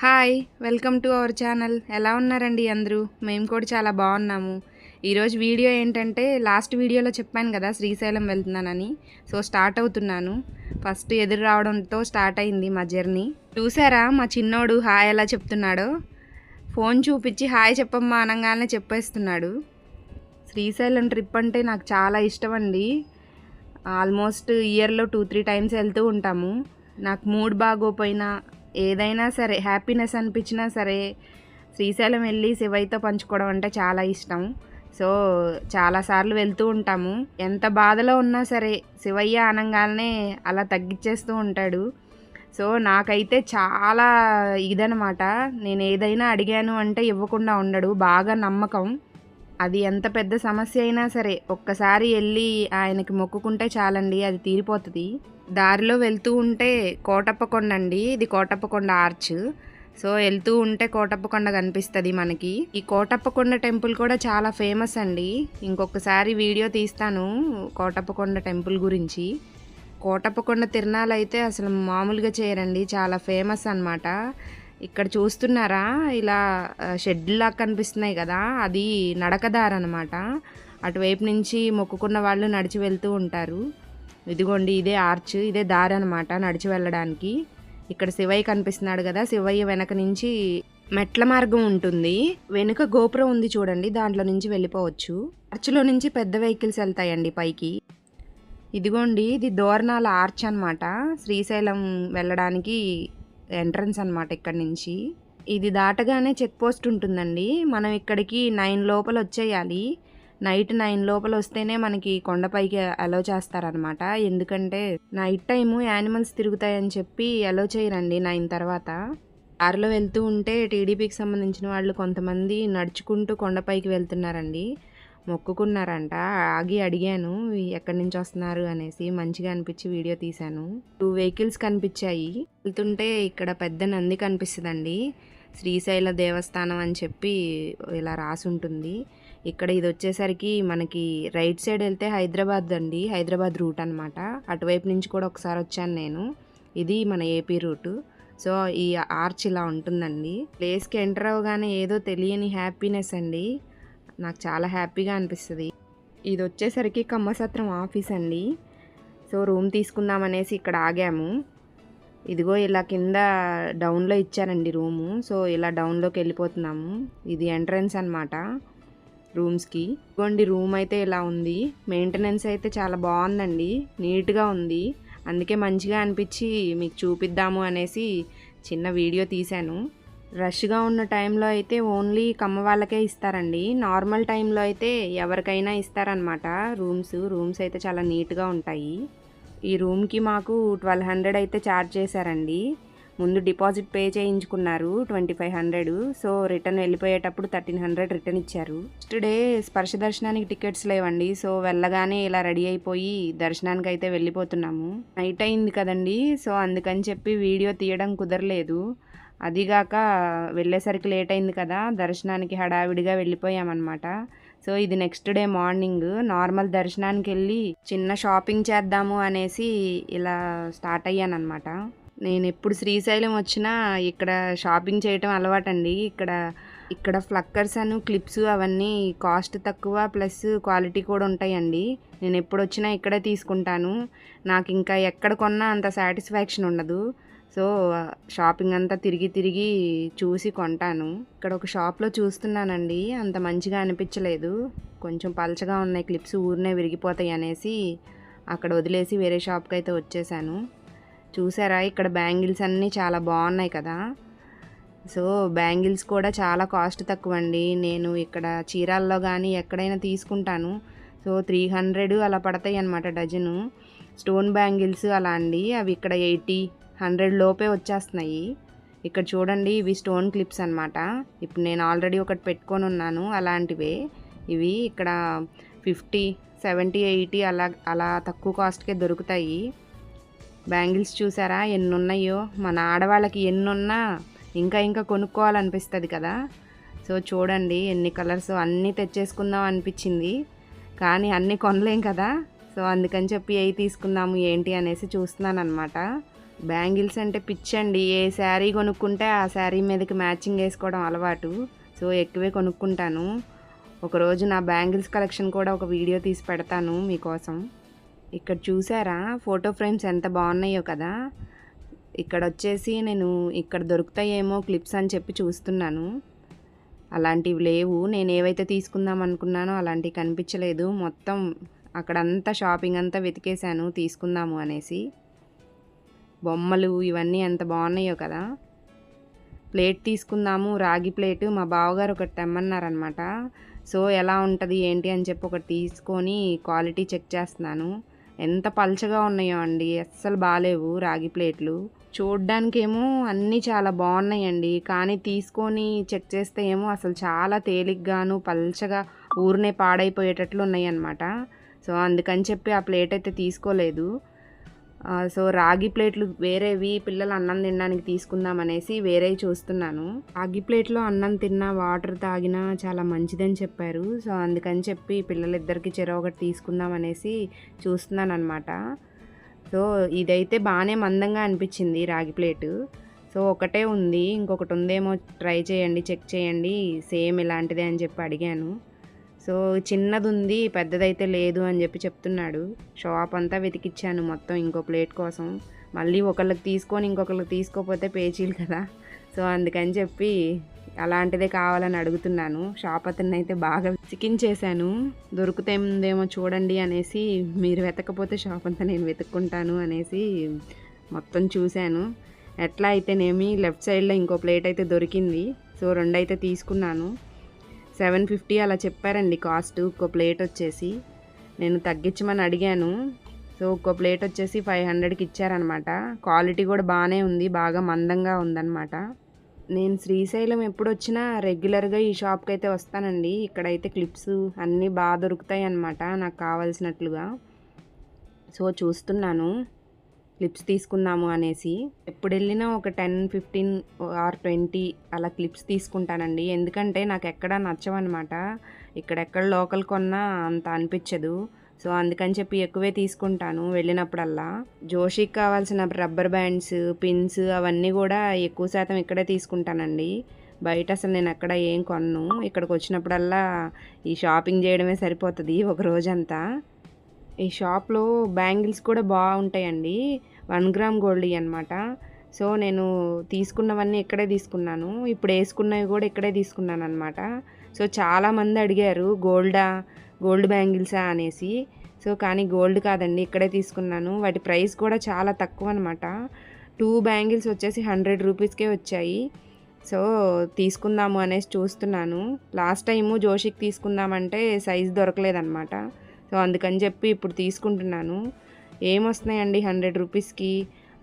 Hi welcome to our channel. ఎలా ఉన్నారండి అందరూ? మేము కూడా చాలా బాగున్నాము. ఈరోజు వీడియో ఏంటంటే లాస్ట్ వీడియోలో చెప్పాను కదా శ్రీశైలం వెళ్తున్నానని. సో స్టార్ట్ అవుతున్నాను. ఫస్ట్ ఎదురు రావడంతో స్టార్ట్ అయింది మా జర్నీ. చూసారా మా చిన్నోడు హాయ్ ఎలా చెప్తున్నాడో? ఫోన్ చూపించి హాయ్ చెప్పమ్మా అనగానే చెప్పేస్తున్నాడు. శ్రీశైలం ట్రిప్ అంటే నాకు చాలా ఇష్టం అండి. ఆల్మోస్ట్ ఇయర్లో టూ త్రీ టైమ్స్ వెళ్తూ ఉంటాము. నాకు మూడ్ బాగోపోయినా ఏదైనా సరే హ్యాపీనెస్ అనిపించినా సరే శ్రీశైలం వెళ్ళి శివయ్యతో పంచుకోవడం అంటే చాలా ఇష్టం. సో చాలాసార్లు వెళ్తూ ఉంటాము. ఎంత బాధలో ఉన్నా సరే శివయ్య అనంగానే అలా తగ్గించేస్తూ ఉంటాడు. సో నాకైతే చాలా ఇదనమాట. నేను ఏదైనా అడిగాను అంటే ఇవ్వకుండా ఉండడు. బాగా నమ్మకం. అది ఎంత పెద్ద సమస్య అయినా సరే ఒక్కసారి వెళ్ళి ఆయనకి మొక్కుకుంటే చాలండి అది తీరిపోతుంది. దారిలో వెళ్తూ ఉంటే కోటప్పకొండ అండి. ఇది కోటప్పకొండ ఆర్చ్. సో వెళ్తూ ఉంటే కోటప్పకొండ కనిపిస్తుంది మనకి. ఈ కోటప్పకొండ టెంపుల్ కూడా చాలా ఫేమస్ అండి. ఇంకొకసారి వీడియో తీస్తాను కోటప్పకొండ టెంపుల్ గురించి. కోటప్పకొండ తిరణాలు అయితే అసలు మామూలుగా చేయరండి. చాలా ఫేమస్ అన్నమాట. ఇక్కడ చూస్తున్నారా? ఇలా షెడ్లా కనిపిస్తున్నాయి కదా. అది నడకదారి అనమాట అటువైపు నుంచి మొక్కుకున్న వాళ్ళు నడిచి వెళ్తూ ఉంటారు. ఇదిగోండి ఇదే ఆర్చ్ ఇదే దారి అనమాట నడిచి వెళ్ళడానికి. ఇక్కడ శివయ్య కనిపిస్తున్నాడు కదా శివయ్య వెనక నుంచి మెట్ల మార్గం ఉంటుంది. వెనుక గోపురం ఉంది చూడండి దాంట్లో నుంచి వెళ్ళిపోవచ్చు. ఆర్చ్లో నుంచి పెద్ద వెహికల్స్ వెళ్తాయండి పైకి. ఇదిగోండి ఇది దోరణాల ఆర్చ్ అనమాట శ్రీశైలం వెళ్ళడానికి ఎంట్రన్స్ అనమాట ఇక్కడ నుంచి. ఇది దాటగానే చెక్ పోస్ట్ ఉంటుందండి. మనం ఇక్కడికి నైన్ లోపల వచ్చేయాలి. నైట్ నైన్ లోపల వస్తేనే మనకి కొండపైకి అలో చేస్తారనమాట ఎందుకంటే నైట్ టైము యానిమల్స్ తిరుగుతాయని చెప్పి అలో చేయరండి నైన్ తర్వాత. కారులో వెళ్తూ ఉంటే టీడీపీకి సంబంధించిన వాళ్ళు కొంతమంది నడుచుకుంటూ కొండపైకి వెళ్తున్నారండి. మొక్కుకున్నారంట. ఆగి అడిగాను ఎక్కడి నుంచి వస్తున్నారు? అనేసి మంచిగా అనిపించి వీడియో తీశాను. టూ వెహికల్స్ కనిపించాయి. వెళ్తుంటే ఇక్కడ పెద్ద నంది కనిపిస్తుందండి. శ్రీశైల దేవస్థానం అని చెప్పి ఇలా రాసి ఉంటుంది ఇక్కడ ఇది వచ్చేసరికి మనకి రైట్ సైడ్ వెళ్తే హైదరాబాద్ అండి. హైదరాబాద్ రూట్ అనమాట అటువైపు నుంచి కూడా ఒకసారి వచ్చాను నేను. ఇది మన ఏపీ రూటు. సో ఈ ఆర్చ్ ఇలా ఉంటుందండి. ప్లేస్కి ఎంటర్ అవ్వగానే ఏదో తెలియని హ్యాపీనెస్ అండి. నాకు చాలా హ్యాపీగా అనిపిస్తుంది. ఇది వచ్చేసరికి కమ్మసత్రం ఆఫీస్ అండి. సో రూమ్ తీసుకుందామనేసి ఇక్కడ ఆగాము. ఇదిగో ఇలా కింద డౌన్లో ఇచ్చారండి రూము. సో ఇలా డౌన్లోకి వెళ్ళిపోతున్నాము. ఇది ఎంట్రన్స్ అనమాట రూమ్స్కి. ఇదిగోండి రూమ్ అయితే ఇలా ఉంది. మెయింటెనెన్స్ అయితే చాలా బాగుందండి. నీట్గా ఉంది. అందుకే మంచిగా అనిపించి మీకు చూపిద్దాము అనేసి చిన్న వీడియో తీశాను. రష్గా ఉన్న టైంలో అయితే ఓన్లీ కమ్మ వాళ్ళకే ఇస్తారండి. నార్మల్ టైంలో అయితే ఎవరికైనా ఇస్తారనమాట రూమ్స్ రూమ్స్ అయితే చాలా నీట్గా ఉంటాయి. ఈ రూమ్కి మాకు ట్వెల్వ్ హండ్రెడ్ అయితే ఛార్జ్ చేశారండి. ముందు డిపాజిట్ పే చేయించుకున్నారు twenty five hundred. So return వెళ్ళిపోయేటప్పుడు థర్టీన్ హండ్రెడ్ రిటర్న్ ఇచ్చారు. నెక్స్ట్ డే స్పర్శ దర్శనానికి టికెట్స్ లేవండి. సో వెళ్ళగానే ఇలా రెడీ అయిపోయి దర్శనానికి అయితే వెళ్ళిపోతున్నాము. నైట్ అయింది కదండి. సో అందుకని చెప్పి వీడియో తీయడం కుదరలేదు. అదిగాక వెళ్ళేసరికి లేట్ అయింది కదా. దర్శనానికి హడావిడిగా వెళ్ళిపోయామన్నమాట. సో ఇది నెక్స్ట్ డే మార్నింగ్. నార్మల్ దర్శనానికి వెళ్ళి చిన్న షాపింగ్ చేద్దాము అనేసి ఇలా స్టార్ట్ అయ్యానమాట నేను ఎప్పుడు శ్రీశైలం వచ్చినా ఇక్కడ షాపింగ్ చేయటం అలవాటండి. ఇక్కడ ఇక్కడ ఫ్లక్కర్స్ అను క్లిప్స్ అవన్నీ కాస్ట్ తక్కువ ప్లస్ క్వాలిటీ కూడా ఉంటాయండి. నేను ఎప్పుడు వచ్చినా ఇక్కడే తీసుకుంటాను. నాకు ఇంకా ఎక్కడ కొన్నా అంత సాటిస్ఫాక్షన్ ఉండదు. సో షాపింగ్ అంతా తిరిగి తిరిగి చూసి కొంటాను. ఇక్కడ ఒక షాప్లో చూస్తున్నానండి. అంత మంచిగా అనిపించలేదు. కొంచెం పలచగా ఉన్నాయి క్లిప్స్ ఊరినే విరిగిపోతాయి అనేసి అక్కడ వదిలేసి వేరే షాప్కి అయితే వచ్చేసాను. చూసారా? ఇక్కడ బ్యాంగిల్స్ అన్నీ చాలా బాగున్నాయి కదా. సో బ్యాంగిల్స్ కూడా చాలా కాస్ట్ తక్కువ అండి నేను ఇక్కడ చీరాల్లో కానీ ఎక్కడైనా తీసుకుంటాను. సో త్రీ హండ్రెడ్ అలా పడతాయి అనమాట డజను. స్టోన్ బ్యాంగిల్స్ అలా అండి. అవి ఇక్కడ ఎయిటీ హండ్రెడ్ లోపే వచ్చేస్తున్నాయి. ఇక్కడ చూడండి ఇవి స్టోన్ క్లిప్స్ అనమాట ఇప్పుడు నేను ఆల్రెడీ ఒకటి పెట్టుకొని ఉన్నాను. అలాంటివే. ఇవి ఇక్కడ ఫిఫ్టీ సెవెంటీ ఎయిటీ అలా అలా తక్కువ కాస్ట్కే దొరుకుతాయి. బ్యాంగిల్స్ చూసారా? ఎన్ని ఉన్నాయో మన ఆడవాళ్ళకి ఎన్ని ఉన్నా ఇంకా ఇంకా కొనుక్కోవాలనిపిస్తుంది కదా? సో చూడండి ఎన్ని కలర్స్ అన్నీ తెచ్చేసుకుందాం అనిపించింది. కానీ అన్నీ కొనలేం కదా? సో అందుకని చెప్పి ఏ తీసుకుందాము ఏంటి అనేసి చూస్తున్నాను అనమాట బ్యాంగిల్స్ అంటే పిచ్చండి. ఏ శారీ కొనుక్కుంటే ఆ శారీ మీదకి మ్యాచింగ్ వేసుకోవడం అలవాటు. సో ఎక్కువే కొనుక్కుంటాను. ఒకరోజు నా బ్యాంగిల్స్ కలెక్షన్ కూడా ఒక వీడియో తీసి పెడతాను మీకోసం. ఇక్కడ చూసారా? ఫోటో ఫ్రేమ్స్ ఎంత బాగున్నాయో కదా? ఇక్కడ వచ్చేసి నేను ఇక్కడ దొరుకుతాయేమో క్లిప్స్ అని చెప్పి చూస్తున్నాను. అలాంటివి లేవు. నేను ఏవైతే తీసుకుందాం అనుకున్నానో అలాంటివి కనిపించలేదు. మొత్తం అక్కడంతా షాపింగ్ అంతా వెతికేశాను. తీసుకుందాము అనేసి. బొమ్మలు ఇవన్నీ ఎంత బాగున్నాయో కదా? ప్లేట్ తీసుకుందాము. రాగి ప్లేట్ మా బావగారు ఒకటి తెమ్మన్నారనమాట సో ఎలా ఉంటుంది ఏంటి అని చెప్పి ఒకటి తీసుకొని క్వాలిటీ చెక్ చేస్తున్నాను. ఎంత పల్చగా ఉన్నాయో అండి. అస్సలు బాగాలేవు రాగి ప్లేట్లు. చూడ్డానికేమో అన్నీ చాలా బాగున్నాయండి. కానీ తీసుకొని చెక్ చేస్తే ఏమో అసలు చాలా తేలిగ్గాను పల్చగా ఊరినే పాడైపోయేటట్లు ఉన్నాయి అన్నమాట సో అందుకని చెప్పి ఆ ప్లేట్ అయితే తీసుకోలేదు. సో రాగి ప్లేట్లు వేరేవి పిల్లలు అన్నం తినడానికి తీసుకుందాం అనేసి వేరే చూస్తున్నాను. రాగి ప్లేట్లో అన్నం తిన్నా వాటర్ తాగినా చాలా మంచిదని చెప్పారు. సో అందుకని చెప్పి పిల్లలిద్దరికి చెరవ ఒకటి తీసుకుందాం అనేసి చూస్తున్నాను అనమాట సో ఇదైతే బాగానే మందంగా అనిపించింది రాగి ప్లేటు. సో ఒకటే ఉంది ఇంకొకటి ఉందేమో ట్రై చేయండి చెక్ చేయండి సేమ్ ఇలాంటిదే అని చెప్పి అడిగాను. సో చిన్నది ఉంది పెద్దదైతే లేదు అని చెప్పి చెప్తున్నాడు. షాప్ అంతా వెతికిచ్చాను మొత్తం ఇంకో ప్లేట్ కోసం. మళ్ళీ ఒకళ్ళకి తీసుకొని ఇంకొకళ్ళకి తీసుకోకపోతే పేచీలు కదా. సో అందుకని చెప్పి అలాంటిదే కావాలని అడుగుతున్నాను. షాప్ అతన్ని అయితే బాగా చికించేశాను. దొరుకుతుందేమో చూడండి అనేసి మీరు వెతకపోతే షాప్ అంతా నేను వెతుక్కుంటాను అనేసి మొత్తం చూశాను. ఎట్లా అయితేనేమి లెఫ్ట్ సైడ్లో ఇంకో ప్లేట్ అయితే దొరికింది. సో రెండు అయితే తీసుకున్నాను. సెవెన్ ఫిఫ్టీ అలా చెప్పారండి కాస్ట్. ఒక్కో ప్లేట్ వచ్చేసి నేను తగ్గించమని అడిగాను. సో ఒక్కో ప్లేట్ వచ్చేసి ఫైవ్ హండ్రెడ్కి ఇచ్చారనమాట. క్వాలిటీ కూడా బాగానే ఉంది బాగా మందంగా ఉందన్నమాట నేను శ్రీశైలం ఎప్పుడు వచ్చినా రెగ్యులర్గా ఈ షాప్కి అయితే వస్తానండి. ఇక్కడైతే క్లిప్స్ అన్నీ బాగా దొరుకుతాయి అన్నమాట నాకు కావాల్సినట్లుగా. సో చూస్తున్నాను. క్లిప్స్ తీసుకుందాము అనేసి. ఎప్పుడు వెళ్ళినా ఒక టెన్ ఫిఫ్టీన్ ఆర్ ట్వంటీ అలా క్లిప్స్ తీసుకుంటానండి. ఎందుకంటే నాకు ఎక్కడ నచ్చవన్నమాట. ఇక్కడెక్కడ లోకల్ కొన్నా అంత అనిపించదు సో అందుకని చెప్పి ఎక్కువే తీసుకుంటాను వెళ్ళినప్పుడల్లా. జోషికి కావాల్సిన రబ్బర్ బ్యాండ్స్ పిన్స్ అవన్నీ కూడా ఎక్కువ శాతం ఇక్కడే తీసుకుంటానండి. బయట అసలు నేను ఎక్కడ ఏం కొన్ను. ఇక్కడికి వచ్చినప్పుడల్లా ఈ షాపింగ్ చేయడమే సరిపోతుంది ఒక రోజంతా. ఈ షాప్లో బ్యాంగిల్స్ కూడా బాగుంటాయండి. వన్ గ్రామ్ గోల్డ్ అనమాట సో నేను తీసుకున్నవన్నీ ఇక్కడే తీసుకున్నాను. ఇప్పుడు వేసుకున్నవి కూడా ఇక్కడే తీసుకున్నాను అనమాట సో చాలామంది అడిగారు గోల్డా గోల్డ్ బ్యాంగిల్సా? అనేసి. సో కానీ గోల్డ్ కాదండి ఇక్కడే తీసుకున్నాను. వాటి ప్రైస్ కూడా చాలా తక్కువ అనమాట టూ బ్యాంగిల్స్ వచ్చేసి హండ్రెడ్ రూపీస్కే వచ్చాయి. సో తీసుకుందాము అనేసి చూస్తున్నాను. లాస్ట్ టైము జోషికి తీసుకుందామంటే సైజ్ దొరకలేదన్నమాట. సో అందుకని చెప్పి ఇప్పుడు తీసుకుంటున్నాను. ఏమొస్తున్నాయండి హండ్రెడ్ రూపీస్కి?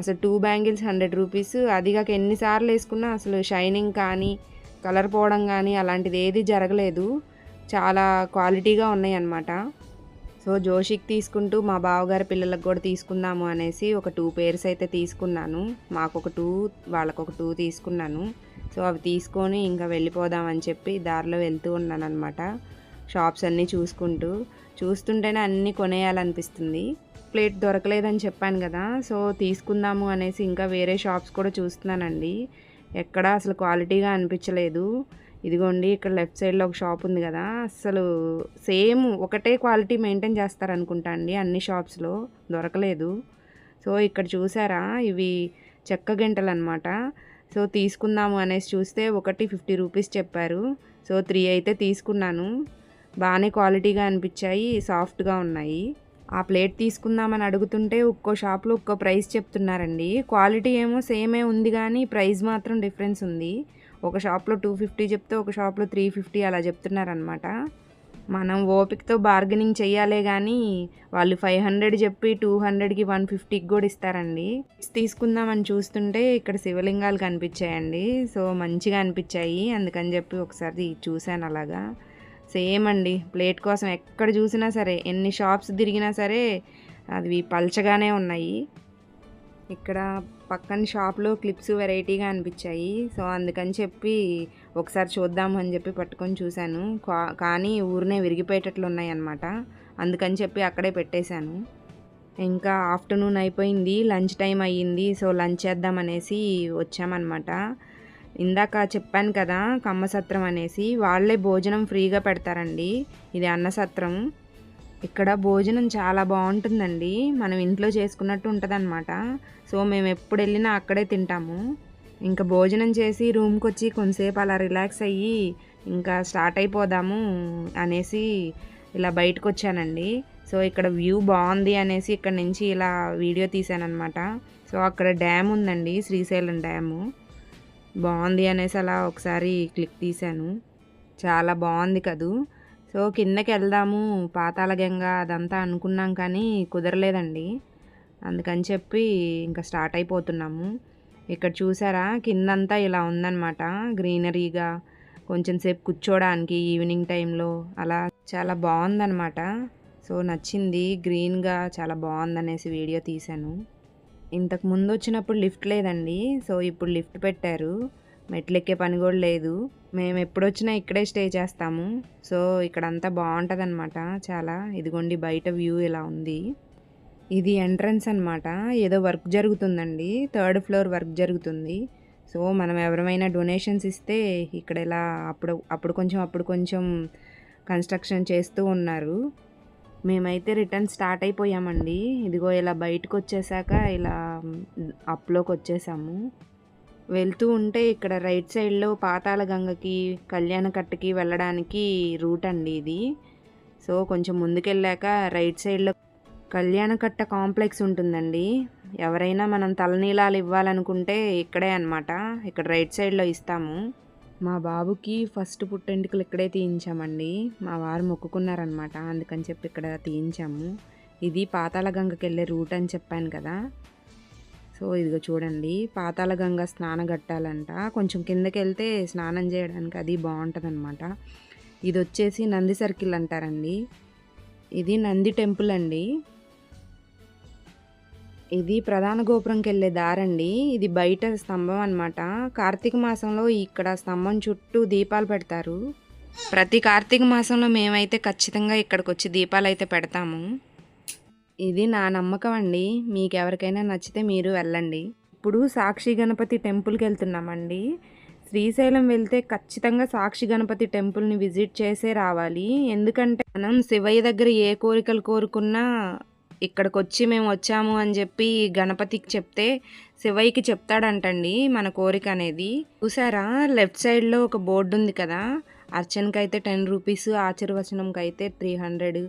అసలు టూ బ్యాంగిల్స్ హండ్రెడ్ రూపీస్. అది కాక ఎన్నిసార్లు వేసుకున్నా అసలు షైనింగ్ కానీ కలర్ పోవడం కానీ అలాంటిది ఏది జరగలేదు. చాలా క్వాలిటీగా ఉన్నాయి అన్నమాట సో జోషికి తీసుకుంటూ మా బావగారి పిల్లలకు కూడా తీసుకుందాము అనేసి ఒక టూ పేర్స్ అయితే తీసుకున్నాను. మాకు ఒక టూ వాళ్ళకు ఒక టూ తీసుకున్నాను. సో అవి తీసుకొని ఇంకా వెళ్ళిపోదామని చెప్పి దారిలో వెళ్తూ ఉన్నాను అనమాట షాప్స్ అన్నీ చూసుకుంటూ. చూస్తుంటేనే అన్నీ కొనేయాలనిపిస్తుంది. ప్లేట్ దొరకలేదని చెప్పాను కదా సో తీసుకుందాము అనేసి ఇంకా వేరే షాప్స్ కూడా చూస్తున్నానండి. ఎక్కడ అసలు క్వాలిటీగా అనిపించలేదు. ఇదిగోండి ఇక్కడ లెఫ్ట్ సైడ్లో ఒక షాప్ ఉంది కదా అసలు సేమ్ ఒకటే క్వాలిటీ మెయింటైన్ చేస్తారనుకుంటా అండి అన్ని షాప్స్లో దొరకలేదు. సో ఇక్కడ చూసారా ఇవి చెక్క గంటలు అనమాట సో తీసుకుందాము అనేసి చూస్తే ఒకటి ఫిఫ్టీ రూపీస్ చెప్పారు. సో త్రీ అయితే తీసుకున్నాను. బాగానే క్వాలిటీగా అనిపించాయి సాఫ్ట్గా ఉన్నాయి. ఆ ప్లేట్ తీసుకుందామని అడుగుతుంటే ఒక్కో షాప్లో ఒక్కో ప్రైస్ చెప్తున్నారండి. క్వాలిటీ ఏమో సేమే ఉంది కానీ ప్రైస్ మాత్రం డిఫరెన్స్ ఉంది. ఒక షాప్లో టూ ఫిఫ్టీ చెప్తే ఒక షాప్లో త్రీ ఫిఫ్టీ అలా చెప్తున్నారనమాట మనం ఓపికతో బార్గెనింగ్ చేయాలే కానీ వాళ్ళు ఫైవ్ హండ్రెడ్ చెప్పి టూ హండ్రెడ్కి వన్ ఫిఫ్టీకి కూడా ఇస్తారండి. తీసుకుందామని చూస్తుంటే ఇక్కడ శివలింగాలు కనిపించాయండి. సో మంచిగా అనిపించాయి. అందుకని చెప్పి ఒకసారి చూశాను అలాగా. సేమ్ అండి ప్లేట్ కోసం ఎక్కడ చూసినా సరే ఎన్ని షాప్స్ తిరిగినా సరే అవి పల్చగానే ఉన్నాయి. ఇక్కడ పక్కన షాప్లో క్లిప్స్ వెరైటీగా అనిపించాయి. సో అందుకని చెప్పి ఒకసారి చూద్దాము అని చెప్పి పట్టుకొని చూశాను. కా- కానీ ఊరినే విరిగిపోయేటట్లు ఉన్నాయన్నమాట అందుకని చెప్పి అక్కడే పెట్టేశాను. ఇంకా ఆఫ్టర్నూన్ అయిపోయింది లంచ్ టైం అయ్యింది. సో లంచ్ చేద్దామనేసి వచ్చామన్నమాట. ఇందాక చెప్పాను కదా కమ్మసత్రం అనేసి. వాళ్ళే భోజనం ఫ్రీగా పెడతారండి. ఇది అన్నసత్రం ఇక్కడ భోజనం చాలా బాగుంటుందండి. మనం ఇంట్లో చేసుకున్నట్టు ఉంటుందన్నమాట. సో మేము ఎప్పుడు వెళ్ళినా అక్కడే తింటాము. ఇంకా భోజనం చేసి రూమ్కి వచ్చి కొంతసేపు అలా రిలాక్స్ అయ్యి ఇంకా స్టార్ట్ అయిపోదాము అనేసి ఇలా బయటకు వచ్చానండి సో ఇక్కడ వ్యూ బాగుంది అనేసి ఇక్కడ నుంచి ఇలా వీడియో తీశానమాట సో అక్కడ డ్యామ్ ఉందండి శ్రీశైలం డ్యాము. బాగుంది అనేసి అలా ఒకసారి క్లిక్ తీశాను. చాలా బాగుంది కదూ. సో కిందకి వెళ్దాము పాతాళగంగా అదంతా అనుకున్నాం కానీ కుదరలేదండి. అందుకని చెప్పి ఇంకా స్టార్ట్ అయిపోతున్నాము. ఇక్కడ చూసారా కిందంతా ఇలా ఉందన్నమాట. గ్రీనరీగా కొంచెం సేపు కూర్చోడానికి ఈవినింగ్ టైంలో అలా చాలా బాగుందన్నమాట. సో నచ్చింది గ్రీన్గా చాలా బాగుందనేసి వీడియో తీశాను. ఇంతకు ముందు వచ్చినప్పుడు లిఫ్ట్ లేదండి. సో ఇప్పుడు లిఫ్ట్ పెట్టారు. మెట్లు ఎక్కే పని కూడా లేదు. మేము ఎప్పుడు వచ్చినా ఇక్కడే స్టే చేస్తాము. సో ఇక్కడ అంతా బాగుంటుంది అనమాట చాలా ఇదిగోండి బయట వ్యూ ఇలా ఉంది. ఇది ఎంట్రన్స్ అనమాట ఏదో వర్క్ జరుగుతుందండి. థర్డ్ ఫ్లోర్ వర్క్ జరుగుతుంది. సో మనం ఎవరమైనా డొనేషన్స్ ఇస్తే ఇక్కడ ఇలా అప్పుడు అప్పుడు కొంచెం అప్పుడు కొంచెం కన్స్ట్రక్షన్ చేస్తూ ఉన్నారు. మేమైతే రిటర్న్ స్టార్ట్ అయిపోయామండి. ఇదిగో ఇలా బయటకు వచ్చేసాక ఇలా అప్లోకి వచ్చేసాము వెళ్తూ ఉంటే ఇక్కడ రైట్ సైడ్లో పాతాళ గంగకి కళ్యాణకట్టకి వెళ్ళడానికి రూట్ అండి ఇది. సో కొంచెం ముందుకెళ్ళాక రైట్ సైడ్లో కళ్యాణకట్ట కాంప్లెక్స్ ఉంటుందండి. ఎవరైనా మనం తలనీలాలు ఇవ్వాలనుకుంటే ఇక్కడే అనమాట ఇక్కడ రైట్ సైడ్లో ఇస్తాము. మా బాబుకి ఫస్ట్ పుట్టెంటుకలు ఇక్కడే తీయించామండి. మా వారు మొక్కుకున్నారనమాట. అందుకని చెప్పి ఇక్కడ తీయించాము. ఇది పాతాళగంగకి వెళ్ళే రూట్ అని చెప్పాను కదా. సో ఇదిగో చూడండి. పాతాళ గంగ స్నానం కట్టాలంట. కొంచెం కిందకి వెళ్తే స్నానం చేయడానికి అది బాగుంటుందన్నమాట ఇది వచ్చేసి నంది సర్కిల్ అంటారండి. ఇది నంది టెంపుల్ అండి. ఇది ప్రధాన గోపురంకి వెళ్ళే దారండి. ఇది బయట స్తంభం అనమాట కార్తీక మాసంలో ఇక్కడ స్తంభం చుట్టూ దీపాలు పెడతారు. ప్రతి కార్తీక మాసంలో మేమైతే ఖచ్చితంగా ఇక్కడికి వచ్చి దీపాలు అయితే పెడతాము. ఇది నా నమ్మకం అండి. మీకు ఎవరికైనా నచ్చితే మీరు వెళ్ళండి. ఇప్పుడు సాక్షి గణపతి టెంపుల్కి వెళ్తున్నామండి శ్రీశైలం వెళ్తే ఖచ్చితంగా సాక్షి గణపతి టెంపుల్ని విజిట్ చేసే రావాలి. ఎందుకంటే మనం శివయ్య దగ్గర ఏ కోరికలు కోరుకున్నా ఇక్కడికి వచ్చి మేము వచ్చాము అని చెప్పి గణపతికి చెప్తే శివయ్యకి చెప్తాడంటండి మన కోరిక అనేది. చూసారా? లెఫ్ట్ సైడ్లో ఒక బోర్డు ఉంది కదా? అర్చనకి అయితే టెన్ రూపీస్ ఆచర్వచనంకి అయితే త్రీ హండ్రెడ్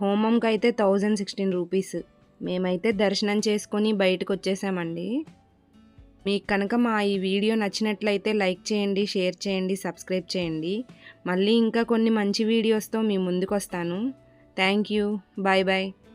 హోమంకి అయితే థౌజండ్ సిక్స్టీన్ రూపీస్. మేమైతే దర్శనం చేసుకొని బయటకు వచ్చేసామండి మీకు కనుక మా ఈ వీడియో నచ్చినట్లయితే లైక్ చేయండి షేర్ చేయండి సబ్స్క్రైబ్ చేయండి. మళ్ళీ ఇంకా కొన్ని మంచి వీడియోస్తో మీ ముందుకు వస్తాను థ్యాంక్ యూ. Bye bye.